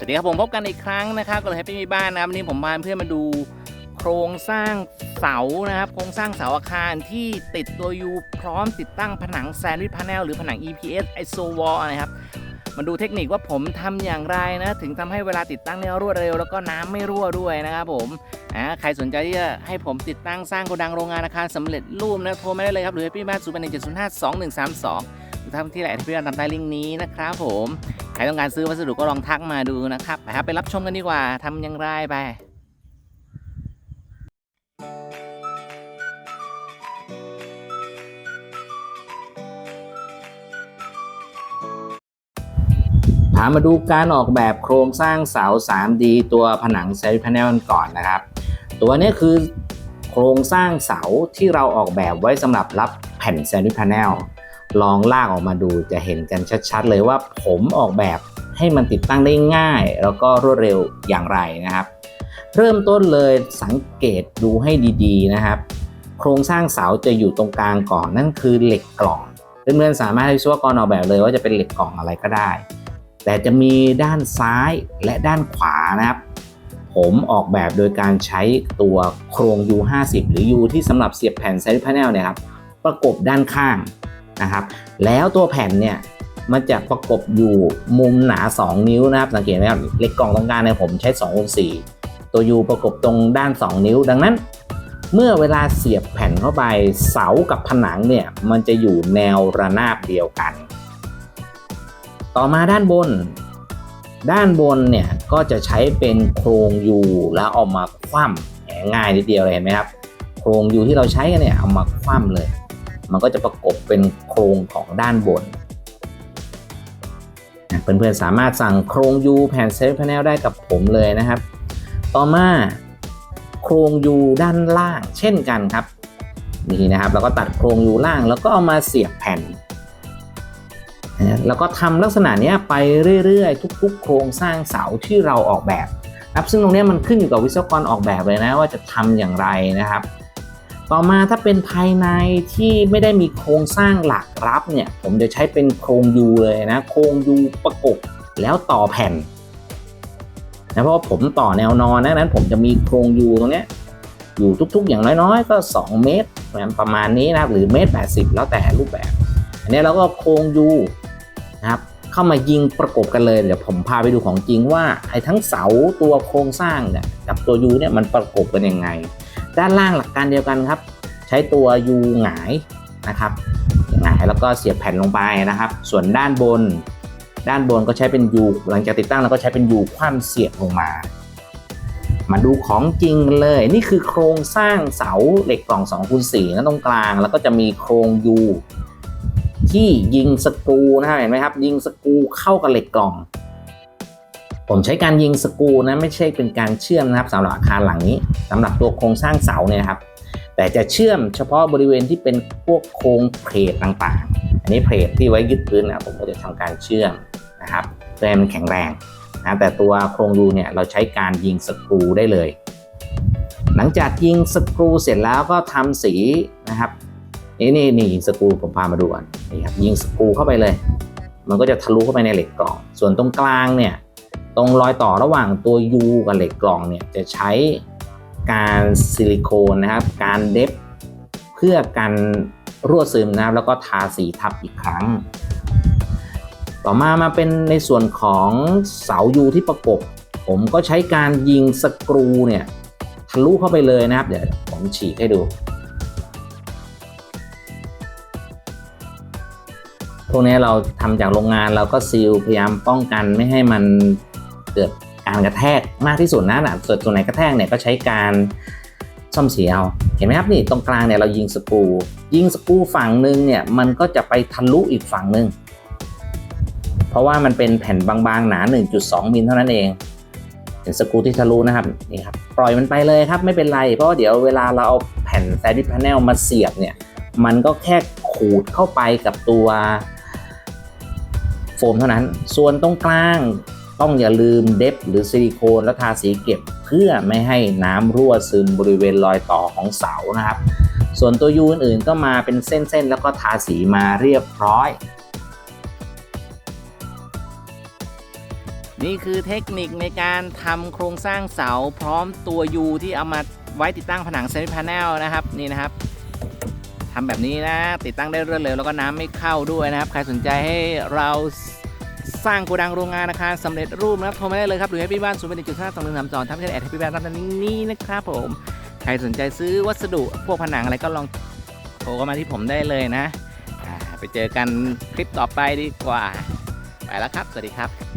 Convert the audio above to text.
สวัสดีครับผมพบกันอีกครั้งนะครับก็เลยแฮปปี้มีบ้านนะครับวันนี้ผมพาเพื่อนมาดูโครงสร้างเสานะครับโครงสร้างเสาอาคารที่ติดตัวยูพร้อมติดตั้งผนังแซนด์วิชพาเนลหรือผนัง EPS ISO wall นะครับมาดูเทคนิคว่าผมทำอย่างไรนะถึงทำให้เวลาติดตั้งเนี่ยรวดเร็วแล้วก็น้ำไม่รั่วด้วยนะครับผมอ่าใครสนใจที่จะให้ผมติดตั้งสร้างโกดังโรงงานอาคารสำเร็จรูปนะโทรมาได้เลยครับหรือ Happy บ้านศูนย์แปดหนึ่งเจ็ดศูนย์ห้าสองหนึ่งสามสอง หรือทำที่ไหนที่พี่บ้านตามใต้ลิงก์นี้นะครับผมใครต้องการซื้อวัสดุก็ลองทักมาดูนะครับไปครับไปรับชมกันดีกว่าทำอยังไรไปพามาดูการออกแบบโครงสร้างเสา 3D ตัวผนังเซลล์พาเนลก่อนนะครับ ตัวนี้คือโครงสร้างเสาที่เราออกแบบไว้สำหรับรับแผ่นแซนด์วิชพาเนล ลองลากออกมาดูจะเห็นกันชัดๆ เลยว่าผมออกแบบให้มันติดตั้งได้ง่าย แล้วก็รวดเร็วอย่างไรนะครับ เริ่มต้นเลยสังเกตดูให้ดีๆนะครับ โครงสร้างเสาจะอยู่ตรงกลางก่อนนั่นคือเหล็กกล่องเพื่อนๆสามารถให้วิศวกรออกแบบเลยว่าจะเป็นเหล็กกล่องอะไรก็ได้ แต่จะมีด้านซ้ายและด้านขวานะครับ ผมออกแบบโดยการใช้ตัวโครง U50 หรือ U ที่สำหรับเสียบแผ่นไซด์พาเนลเนี่ยครับประกบด้านข้าง นะครับ แล้วตัวแผ่นเนี่ยมันจะประกบอยู่มุมหนา 2 นิ้วนะครับ สังเกตไหมครับเล็กกล่องตรงกลางเนี่ยผมใช้2คูณ4ตัว U ประกบตรงด้าน 2 นิ้ว ดังนั้น เมื่อเวลาเสียบแผ่นเข้าไปเสากับผนังเนี่ยมันจะอยู่แนวระนาบเดียวกัน ต่อมาด้านบน ด้านบนเนี่ยก็จะใช้เป็นโครงยูแล้วเอามาคว่ำง่ายนิดเดียวเลยเห็นไหมครับ โครงยูที่เราใช้กันเนี่ยเอามาคว่ำเลย มันก็จะประกบเป็นโครงของด้านบนเพื่อนๆสามารถสั่งโครงยูแผ่นเซลล์พาเนลได้กับผมเลยนะครับ ต่อมาโครงยูด้านล่างเช่นกันครับนี่นะครับเราก็ตัดโครงยูล่างแล้วก็เอามาเสียบแผ่นแล้วก็ทำลักษณะนี้ไปเรื่อยๆ ทุกๆ โครงสร้างเสาที่เราออกแบบครับซึ่งตรงนี้มันขึ้นอยู่กับวิศวกรออกแบบเลยนะว่าจะทำอย่างไรนะครับ ต่อมาถ้าเป็นภายในที่ไม่ได้มีโครงสร้างหลักรับเนี่ยผมจะใช้เป็นโครงยูเลยนะโครงยูประกบแล้วต่อแผ่นนะเพราะว่าผมต่อแนวนอนนะนั้นผมจะมีโครงยูตรงเนี้ยอยู่ทุกๆ อย่างน้อยๆ ก็ 2 เมตรประมาณนี้นะครับหรือเมตร 80 แล้วแต่รูปแบบ อันนี้เราก็โครงยูนะครับเข้ามายิงประกบกันเลยเดี๋ยวผมพาไปดูของจริงว่าไอ้ทั้งเสาตัวโครงสร้างเนี่ยกับตัวยูเนี่ยมันประกบกันยังไง ด้านล่างหลักการเดียวกันครับ ใช้ตัวยูหงายนะครับหงายแล้วก็เสียบแผ่นลงไปนะครับ ส่วนด้านบน ด้านบนก็ใช้เป็นยูหลังจากติดตั้งเราก็ใช้เป็นยูคว่ำเสียบลงมา มาดูของจริงเลย นี่คือโครงสร้างเสาเหล็กกล่อง2คูณ4นะตรงกลาง แล้วก็จะมีโครงยูที่ยิงสกรูนะครับเห็นไหมครับ ยิงสกรูเข้ากับเหล็กกล่อง ผมใช้การยิงสกูนะไม่ใช่เป็นการเชื่อมนะครับสำหรับอาคารหลังนี้สำหรับตัวโครงสร้างเสาเนี่ยครับแต่จะเชื่อมเฉพาะบริเวณที่เป็นพวกโครงเพลทต่างๆ อันนี้เพลทที่ไว้ยึดพื้นนะผมก็จะทำการเชื่อมนะครับเพื่อให้มันแข็งแรงนะแต่ตัวโครงยูเนี่ยเราใช้การยิงสกรูได้เลย หลังจากยิงสกรูเสร็จแล้วก็ทำสีนะครับนี่นี่นี่ยิงสกรูผมพามาดูก่อนนี่ครับยิงสกรูเข้าไปเลย มันก็จะทะลุเข้าไปในเหล็กกล่อง ส่วนตรงกลางเนี่ย ตรงรอยต่อระหว่างตัว U กับเหล็กกล่องเนี่ยจะใช้การซิลิโคนนะครับ การเดฟเพื่อกันรั่วซึมนะครับ แล้วก็ทาสีทับอีกครั้ง ต่อมามาเป็นในส่วนของเสา U ที่ประกบ ผมก็ใช้การยิงสกรูเนี่ยทะลุเข้าไปเลยนะครับ เดี๋ยวผมฉีกให้ดูพวกนี้เราทำจากโรงงานเราก็ซีลพยายามป้องกันไม่ให้มัน เกิดการกระแทกมากที่สุดนะนะส่วนตัวไหนกระแทกเนี่ยก็ใช้การซ่อมเสียเอาเห็นไหมครับนี่ตรงกลางเนี่ยเรายิงสกูยิงสกูฝั่งหนึ่งเนี่ยมันก็จะไปทะลุอีกฝั่งหนึ่งเพราะว่ามันเป็นแผ่นบางๆหนา 1.2 มิลเท่านั้นเองเห็นสกูที่ทะลุนะครับนี่ครับปล่อยมันไปเลยครับไม่เป็นไร เพราะาเดี๋ยวเวลาเราเอาแผ่นแซดิพาเนลมาเสียบเนี่ยมันก็แค่ขูดเข้าไปกับตัวโฟมเท่านั้น ส่วนตรงกลาง ต้องอย่าลืมเดฟหรือซิลิโคนแล้วทาสีเก็บ เพื่อไม่ให้น้ำรั่วซึมบริเวณรอยต่อของเสานะครับ ส่วนตัวยูอื่นๆก็มาเป็นเส้นๆ แล้วก็ทาสีมาเรียบร้อย นี่คือเทคนิคในการทำโครงสร้างเสาพร้อมตัวยูที่เอามาไว้ติดตั้งผนังเซมิพาแนลนะครับนี่นะครับทำแบบนี้นะติดตั้งได้รวดเร็วแล้วก็น้ำไม่เข้าด้วยนะครับ ใครสนใจให้เรา สร้างโกดังโรงงานอาคารสำเร็จรูปนะครับโทรมาได้เลยครับ หรือให้พี่บ้านศูนย์เป็นจุดห้าสองหนึ่งสามสองทับเชนแอดให้พี่บ้านรับในนี้นะครับผม ใครสนใจซื้อวัสดุพวกผนังอะไรก็ลองโทรเข้ามาที่ผมได้เลยนะ ไปเจอกันคลิปต่อไปดีกว่า ไปแล้วครับ สวัสดีครับ